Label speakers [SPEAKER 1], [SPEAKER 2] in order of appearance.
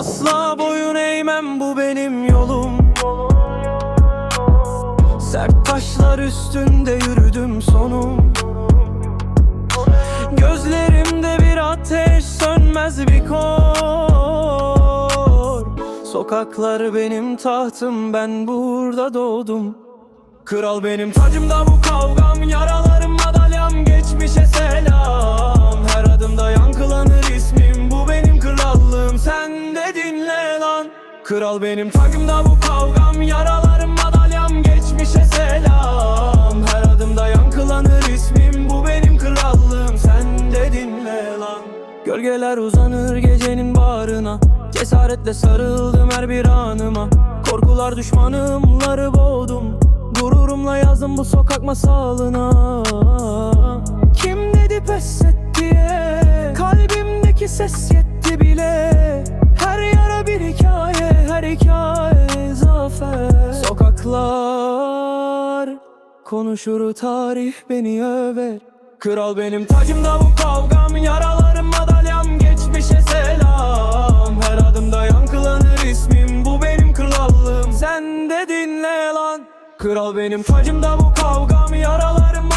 [SPEAKER 1] Asla boyun eğmem bu benim yolum. Sert taşlar üstünde yürüdüm sonum. Gözlerimde bir ateş sönmez bir kor. Sokaklar benim tahtım ben burada doğdum. Kral benim tacımda bu kavgam yaralı. Kral benim. Tacım da bu kavgam Yaralarım madalyam geçmişe selam. Her adımda yankılanır ismim Bu benim krallığım. Sen de dinle lan. Gölgeler uzanır gecenin bağrına. Cesaretle sarıldım her bir anıma. Korkular düşmanımları boğdum. Gururumla yazdım bu sokak masalına. Kim dedi pes et diye? Kalbimdeki ses yetti Sokaklar Konuşur tarih beni över. Kral benim tacım da bu kavgam Yaralarım madalyam geçmişe selam. Her adımda yankılanır ismim Bu benim krallığım. Sen de dinle lan. Kral benim tacım da bu kavgam Yaralarım